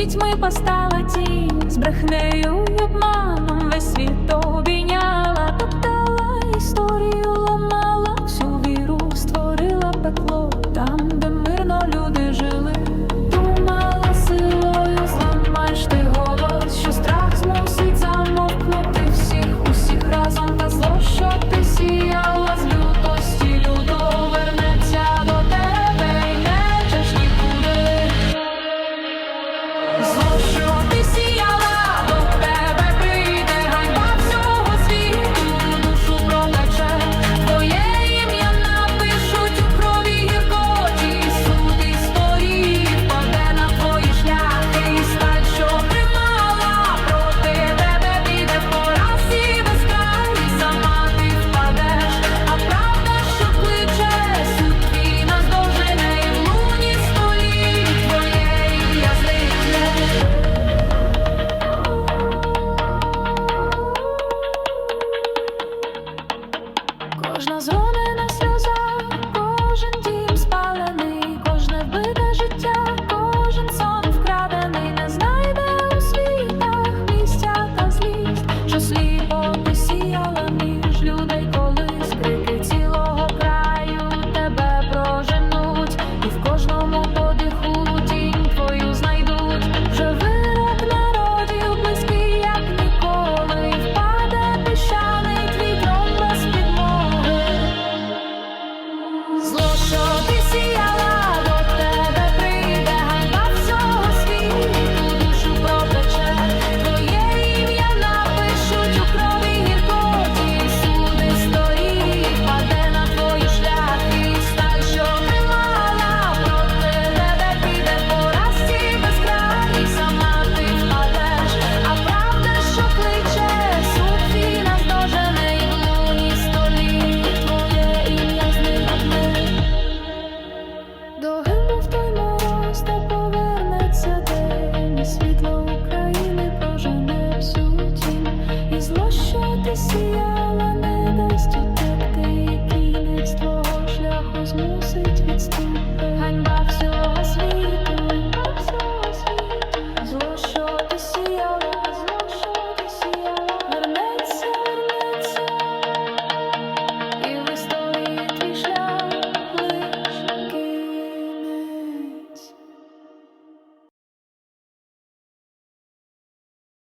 пітьми постала тінь з брехнею і обманом весь світ тобі moved